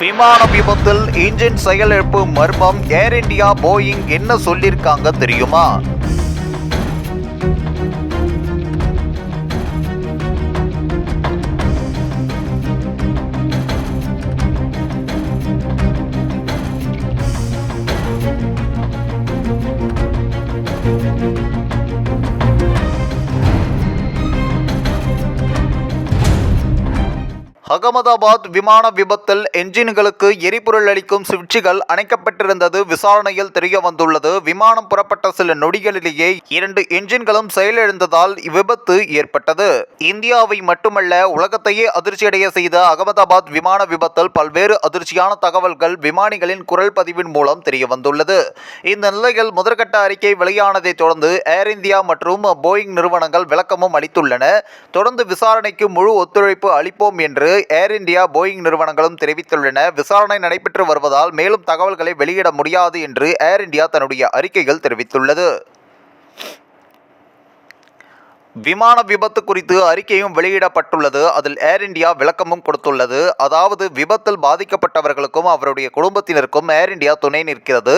விமான விபத்தில் இன்ஜின் செயலிழப்பு மர்மம் ஏர் இந்தியா போயிங் என்ன சொல்லியிருக்காங்க தெரியுமா? அகமதாபாத் விமான விபத்தில் என்ஜின்களுக்கு எரிபொருள் அளிக்கும் சுவிட்சுகள் அணைக்கப்பட்டிருந்தது. விசாரணையில் தெரிய வந்துள்ளது விமானம் புறப்பட்ட சில நொடிகளிலேயே இரண்டு என்ஜின்களும் செயலிழந்ததால் இவ்விபத்து ஏற்பட்டது. இந்தியாவை மட்டுமல்ல உலகத்தையே அதிர்ச்சியடைய செய்த அகமதாபாத் விமான விபத்தில் பல்வேறு அதிர்ச்சியான தகவல்கள் விமானிகளின் குரல் பதிவின் மூலம் தெரிய வந்துள்ளது இந்த நிலையில் முதற்கட்ட அறிக்கை வெளியானதைத் தொடர்ந்து ஏர் இந்தியா மற்றும் போயிங் நிறுவனங்கள் விளக்கமும் அளித்துள்ளன. தொடர்ந்து விசாரணைக்கு முழு ஒத்துழைப்பு அளிப்போம் என்று ஏர் இந்தியா போயிங் நிறுவனங்களும் தெரிவித்துள்ளன. விசாரணை நடைபெற்று வருவதால் மேலும் தகவல்களை வெளியிட முடியாது என்று ஏர் இந்தியா தன்னுடைய அறிக்கையில் தெரிவித்துள்ளது. விமான விபத்து குறித்து அறிக்கையும் வெளியிடப்பட்டுள்ளது. அதில் ஏர் இந்தியா விளக்கமும் கொடுத்துள்ளது. அதாவது விபத்தில் பாதிக்கப்பட்டவர்களுக்கும் அவருடைய குடும்பத்தினருக்கும் ஏர் இந்தியா துணை நிற்கிறது.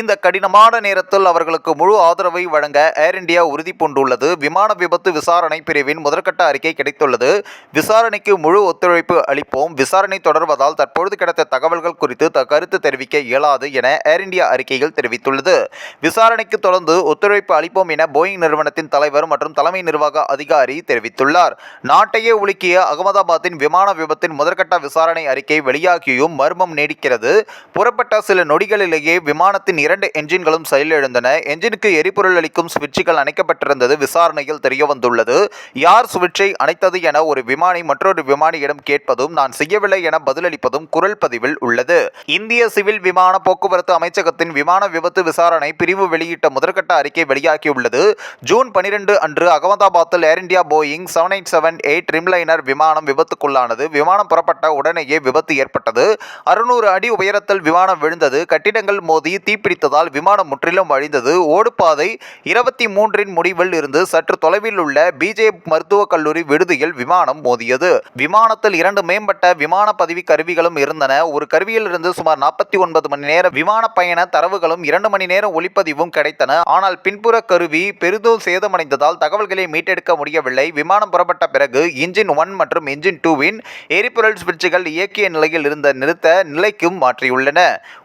இந்த கடினமான நேரத்தில் அவர்களுக்கு முழு ஆதரவை வழங்க ஏர் இந்தியா உறுதி பூண்டுள்ளது. விமான விபத்து விசாரணை பிரிவின் முதற்கட்ட அறிக்கை கிடைத்துள்ளது. விசாரணைக்கு முழு ஒத்துழைப்பு அளிப்போம். விசாரணை தொடர்வதால் தற்பொழுது கிடைத்த தகவல்கள் குறித்து கருத்து தெரிவிக்க இயலாது என ஏர் இந்தியா அறிக்கையில் தெரிவித்துள்ளது. விசாரணைக்கு தொடர்ந்து ஒத்துழைப்பு அளிப்போம் என போயிங் நிறுவனத்தின் தலைவர் மற்றும் தலைமை நிர்வாக அதிகாரி தெரிவித்துள்ளார். நாட்டையே உலுக்கிய அகமதாபாத்தின் விமான விபத்தின் முதற்கட்ட விசாரணை அறிக்கை வெளியாகியும் மர்மம் நீடிக்கிறது. புறப்பட்ட சில நொடிகளிலேயே விமானத்தின் இரண்டு என்ஜின்களும் செயலிழந்தன. என்ஜினுக்கு எரிபொருள் அளிக்கும் சுவிட்சுகள் அணைக்கப்பட்டிருந்தது விசாரணையில் தெரியவந்துள்ளது. யார் சுவிட்சை அணைத்தது என ஒரு விமானி மற்றொரு விமானியிடம் கேட்பதும் நான் செய்யவில்லை என பதிலளிப்பதும் குரல் பதிவில் உள்ளது. இந்திய சிவில் விமான போக்குவரத்து அமைச்சகத்தின் விமான விபத்து விசாரணை பிரிவு வெளியிட்ட முதற்கட்ட அறிக்கை வெளியாகியுள்ளது. ஜூன் பனிரெண்டு அன்று அகமதாபாத்தில் Air India Boeing seven eight seven eight Dreamliner விமானம் விபத்துக்குள்ளானது. விமானம் புறப்பட்ட உடனேயே விபத்து ஏற்பட்டது. அறுநூறு அடி உயரத்தில் விமானம் விழுந்தது. கட்டிடங்கள் மோதி தீப்பிடித்ததால் விமானம் முற்றிலும் அழிந்தது ஓடுபாதை இருபத்தி மூன்றின் முடிவில் இருந்து சற்று தொலைவில் உள்ள பிஜே மருத்துவக் கல்லூரி விடுதியில் விமானம் மோதியது. விமானத்தில் இரண்டு மேம்பட்ட விமான பதிவு கருவிகளும் இருந்தன. ஒரு கருவியிலிருந்து சுமார் நாற்பத்தி ஒன்பது மணி நேர விமான பயண தரவுகளும் இரண்டு மணி நேரம் ஒளிப்பதிவும் கிடைத்தன. ஆனால் பின்புற கருவி பெரிதும் சேதமடைந்ததால் தகவல்களை மீட்டெடுக்க முடியவில்லை விமானம் புறப்பட்ட பிறகு இன்ஜின் ஒன் மற்றும் இன்ஜின் டூவின் எரிபொருள் சுவிட்சுகள் இயக்கிய நிலையில் இருந்த நிறுத்த நிலைக்கும் மாற்றியுள்ளன.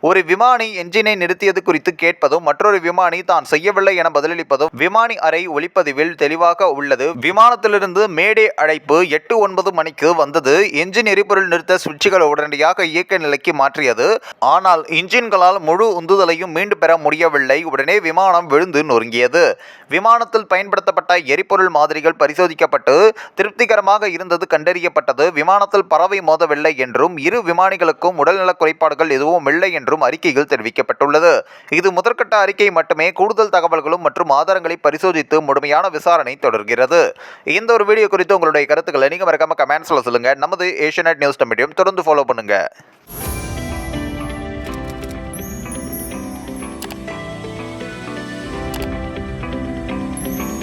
ஒரு விமானி என்ஜினை நிறுத்தியது குறித்து கேட்பதும் மற்றொரு விமானி தான் செய்யவில்லை என பதிலளிப்பதும் விமானி அறை ஒளிப்பதிவில் தெளிவாக உள்ளது. விமானத்திலிருந்து மேடே அழைப்பு எட்டு ஒன்பது மணிக்கு வந்தது. என்ஜின் எரிபொருள் நிறுத்த சுவிட்சுகள் உடனடியாக இயக்க நிலைக்கு மாற்றியது. ஆனால் இன்ஜின்களால் முழு உந்துதலையும் மீண்டு பெற முடியவில்லை. உடனே விமானம் விழுந்து நொறுங்கியது. விமானத்தில் பயன்படுத்தப்பட்ட எரிபொருள் மாதிரிகள் பரிசோதிக்கப்பட்டு திருப்திகரமாக இருந்தது கண்டறியப்பட்டது. விமானத்தில் பறவை மோதவில்லை என்றும் இரு விமானிகளுக்கும் உடல்நலக் குறைபாடுகள் எதுவும் இல்லை என்றும் அறிக்கையில் தெரிவிக்கப்பட்டுள்ளது. இது முதற்கட்ட அறிக்கை மட்டுமே. கூடுதல் தகவல்களும் மற்றும் ஆதாரங்களை பரிசோதித்து முழுமையான விசாரணை தொடர்கிறது. இந்த ஒரு வீடியோ குறித்து உங்களுடைய கருத்துக்களை நீங்கள் மறக்காம கமெண்ட்ஸில் சொல்லுங்க. நமது ஏஷியநெட் நியூஸ் மீடியம் தொடர்ந்து ஃபாலோ பண்ணுங்கள்